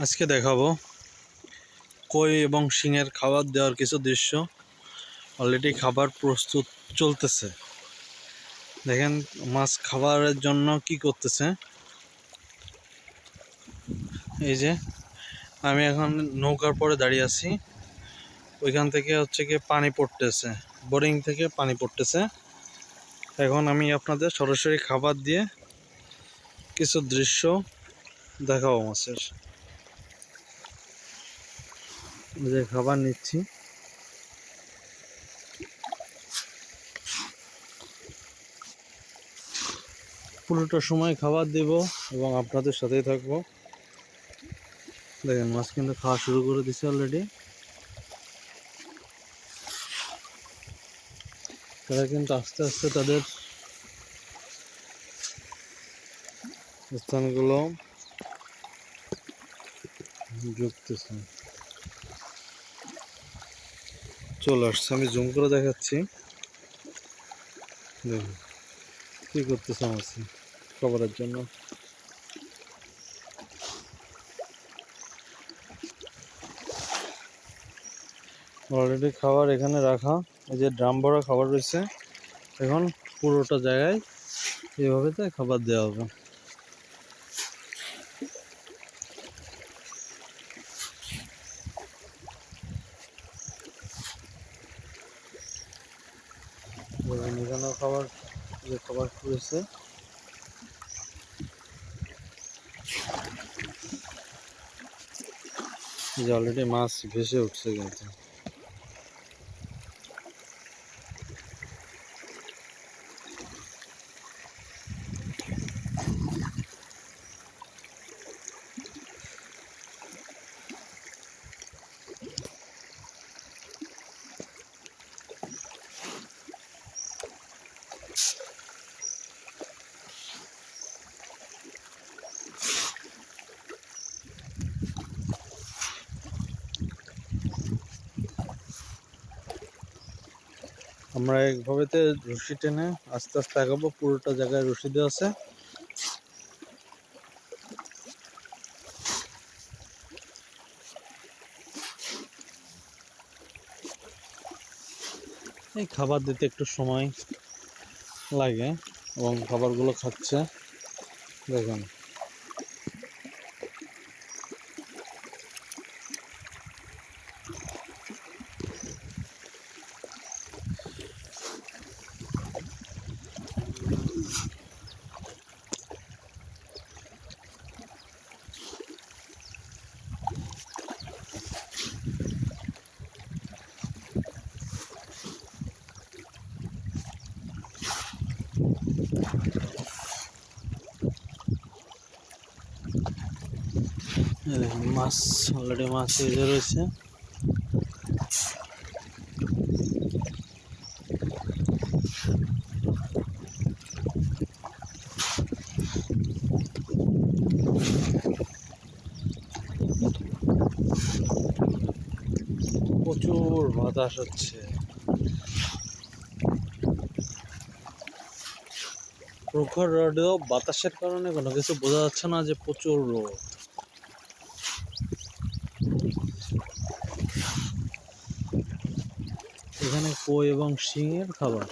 আজকে দেখাবো কই এবং শিঙের খাবার দেওয়ার কিছু দৃশ্য। অলরেডি খাবার প্রস্তুত চলতেছে। দেখেন, মাছ খাবারের জন্য কি করতেছে? এই যে, আমি এখন নৌকার পরে দাঁড়িয়ে আছি। ওইখান থেকে হচ্ছে কি পানি পড়তেছে। বোরিং থেকে পানি পড়তেছে। এখন আমি আপনাদের সরাসরি খাবার দিয়ে কিছু দৃশ্য দেখাবো মাছের। যে খাবার নিচ্ছি। পুরোটা সময় খাবার দেব এবং আপনাদের সাথেই থাকব। দেখেন, মাছ কিন্তু খাওয়া শুরু করে দিছে অলরেডি তারা কিন্তু আস্তে আস্তে তাদের স্থানগুলো যুক্তেছে চলে আসছে, আমি জুম করে দেখাচ্ছি। দেখুন, কি করতেছে আমার খাবারের জন্য। অলরেডি খাবার এখানে রাখা, এই যে ড্রাম ভরা খাবার রয়েছে। এখন পুরোটা জায়গায় এইভাবে খাবার দেওয়া হবে। দেখুন খাবার যে খাবার এই যে অলরেডি মাছ ভেসে উঠছে কিন্তু আমরা একভাবেতে রশি টেনে আস্তে আস্তে আগাবো, পুরোটা জায়গায় রশি দেওয়া আছে। এই খাবার দিতে একটু সময় লাগে এবং খাবারগুলো খাচ্ছে। দেখুন এই দেখুন মাছ অলরেডি মাছ ভেজে রয়েছে। প্রচুর বাতাস হচ্ছে। প্রখর রোদেও বাতাসের কারণে কোনো কিছু বোঝা যাচ্ছে না যে প্রচুর রোদ। এখানে কই এবং শিঙের খাবার?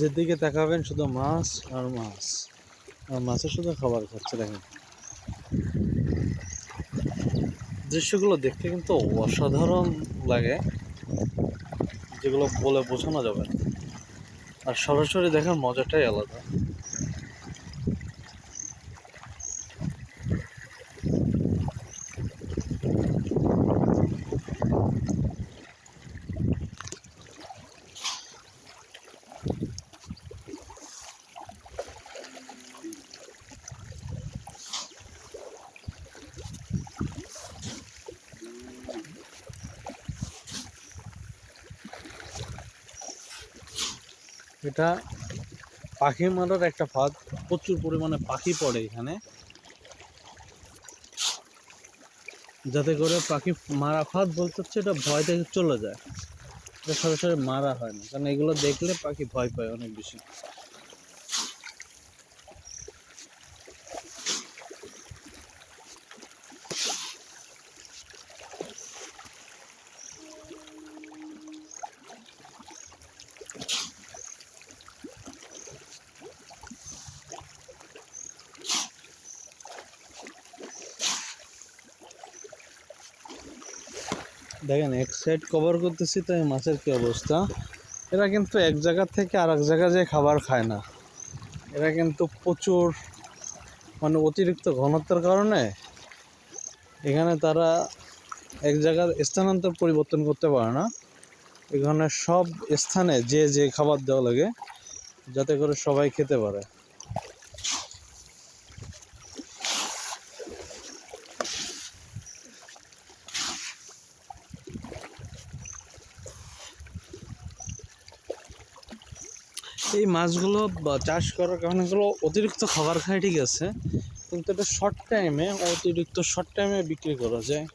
যেদিকে তাকাবেন, শুধু মাছ আর মাছ। আর মাছের শুধু খাবার খাচ্ছে, দেখেন। দৃশ্যগুলো দেখতে কিন্তু অসাধারণ লাগে, যেগুলো বলে বোঝানো যাবে না। আর সরাসরি দেখার মজাটাই আলাদা। এটা পাখি মারার একটা ফাঁদ। প্রচুর পরিমাণে পাখি পড়ে এখানে। যাতে করে পাখি মারা, ফাঁদ বলতে হচ্ছে এটা ভয় থেকে চলে যায়। এটা সরাসরি মারা হয় না। কারণ এগুলো দেখলে পাখি ভয় পায় অনেক বেশি। দেখেন, এক সাইড কভার করতেছি তাই মাছের কি অবস্থা? এরা কিন্তু এক জায়গা থেকে আর এক জায়গায় যেয়ে খাবার খায় না। এরা কিন্তু প্রচুর মানে অতিরিক্ত ঘনত্বের কারণে এখানে তারা এক জায়গার স্থানান্তর পরিবর্তন করতে পারে না। এখানে সব স্থানে যে যে খাবার দেওয়া লাগে, যাতে করে সবাই খেতে পারে। এই মাছগুলো চাষ করার কারণে এগুলো অতিরিক্ত খাবার খায়, ঠিক আছে? কিন্তু এটা শর্ট টাইমে অতিরিক্ত শর্ট টাইমে বিক্রি করা যায়।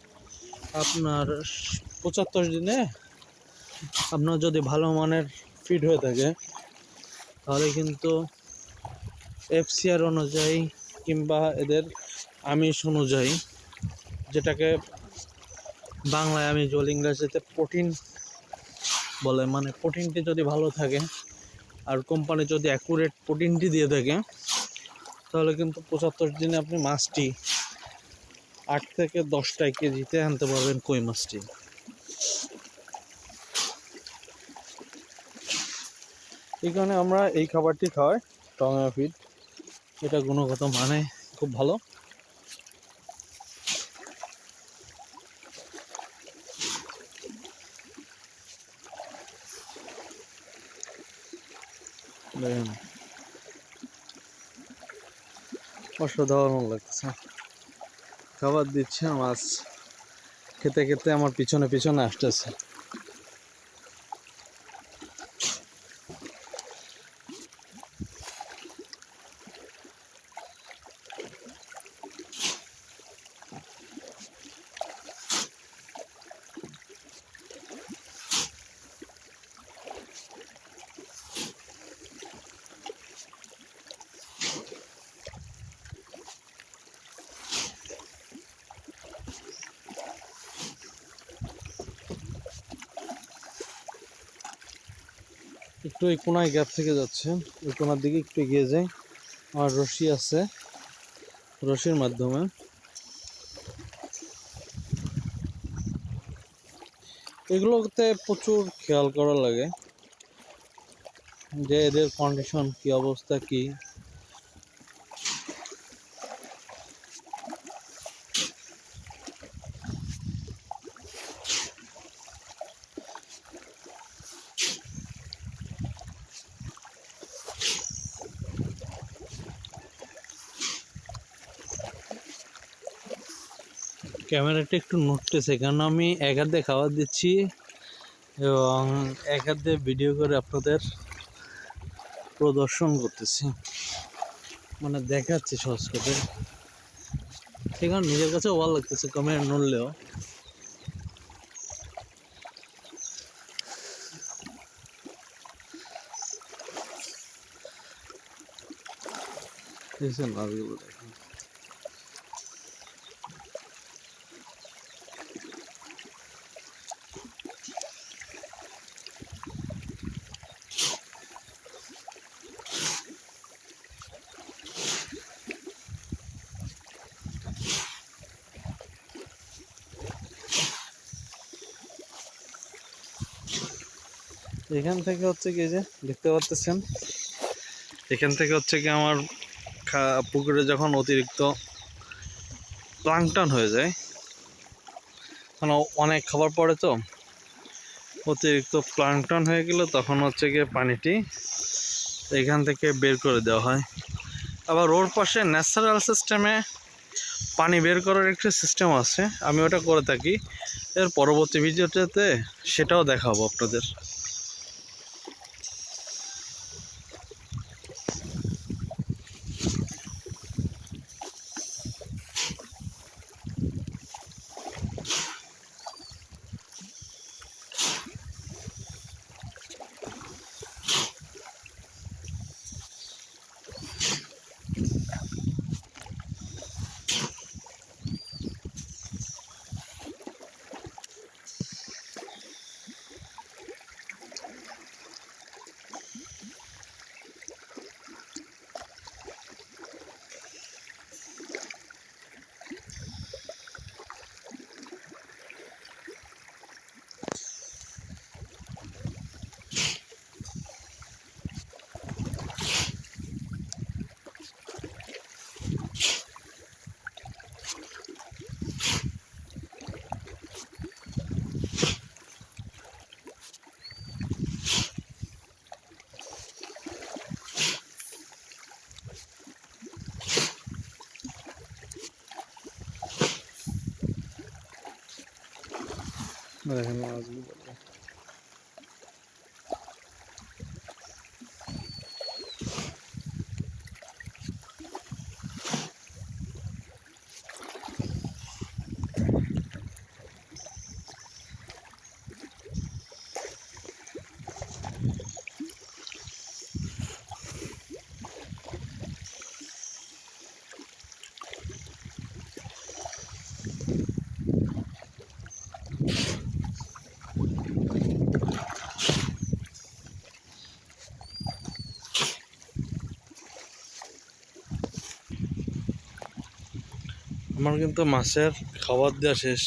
আপনার পঁচাত্তর দিনে আপনার যদি ভালো মানের ফিড হয়ে থাকে, তাহলে কিন্তু এফসিআর অনুযায়ী কিংবা এদের আমিষ অনুযায়ী, যেটাকে বাংলায় আমি জল ইংরাজিতে প্রোটিন বলে মানে প্রোটিনটি যদি ভালো থাকে আর কোম্পানি যদি অ্যাকুরেট প্রোটিনটি দিয়ে থাকে, তাহলে কিন্তু পঁচাত্তর দিনে আপনি মাছটি আট থেকে দশটায় কেজিতে আনতে পারবেন কই মাছটি। এই কারণে আমরা এই খাবারটি খাওয়াই টঙা ফিড এটা গুণগত মানে খুব ভালো। দেখেন অসাধারণ লাগতেছে। খাবার দিচ্ছে মাছ খেতে খেতে আমার পিছনে পিছনে আসতেছে। এই কোনায় গ্যাপ থেকে যাচ্ছে। ওই কোনার দিকে একটু এগিয়ে যাই। আর রশি আছে। রশির মাধ্যমে। এগুলোতে প্রচুর খেয়াল করা লাগে যে এদের কন্ডিশন কি অবস্থা, কি? ক্যামেরাটা একটু নড়তেছে, কারণ আমি এক হাতে খাবার দিচ্ছি এবং এক হাতে ভিডিও করে আপনাদের প্রদর্শন করতেছি। মানে দেখাচ্ছি সহজ করে। আছে, নিজের কাছে ভালো লাগতেছে ক্যামেরা নড়লেও। দেখেন। এখান থেকে হচ্ছে কি যে দেখতে পাচ্ছেন এখান থেকে হচ্ছে কি আমার পুকুরে যখন অতিরিক্ত প্লাংটন হয়ে যায় মানে অনেক খাবার পড়ে তো, অতিরিক্ত প্লাংটন হয়ে গেলে তখন হচ্ছে গিয়ে পানিটি এখান থেকে বের করে দেওয়া হয়। আবার ওর পাশে ন্যাচারাল সিস্টেমে পানি বের করার একটি সিস্টেম আছে, আমি ওটা করে থাকি। এর পরবর্তী ভিডিওটাতে সেটাও দেখাবো আপনাদের। দেখেন মাছগুলো আমার কিন্তু মাছের খাবার দেওয়া শেষ।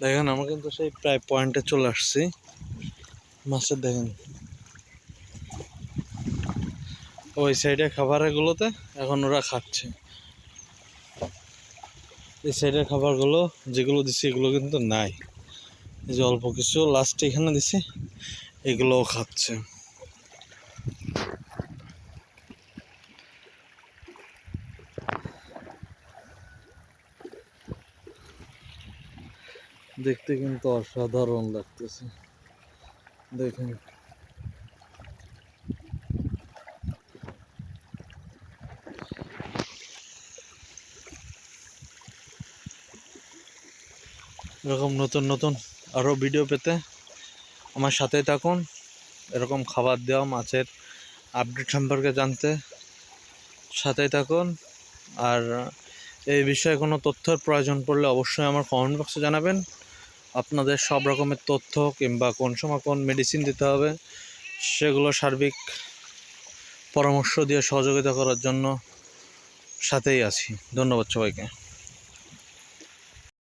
দেখেন, আমরা কিন্তু সেই প্রায় পয়েন্টে চলে আসছি। মাছের দেখেন। ওই সাইডে খাবারগুলোতে এখন ওরা খাচ্ছে। এই সাইডের খাবারগুলো যেগুলো দিছি, এগুলো কিন্তু নাই। এই যে অল্প কিছু লাস্ট এখানে দিছি, এগুলোও খাচ্ছে। দেখতে কিন্তু অসাধারণ লাগতেছে। দেখেন। এরকম নতুন নতুন আরও ভিডিও পেতে আমার সাথেই থাকুন। এরকম খাবার দেওয়া, মাছের আপডেট সম্পর্কে জানতে সাথেই থাকুন। আর এই বিষয়ে কোনো তথ্যের প্রয়োজন পড়লে অবশ্যই আমার কমেন্ট বক্সে জানাবেন। আপনাদের সব রকমের তথ্য কিংবা কোন সময় কোন মেডিসিন দিতে হবে, সেগুলো সার্বিক পরামর্শ দিয়ে সহযোগিতা করার জন্য সাথেই আছি। ধন্যবাদ সবাইকে।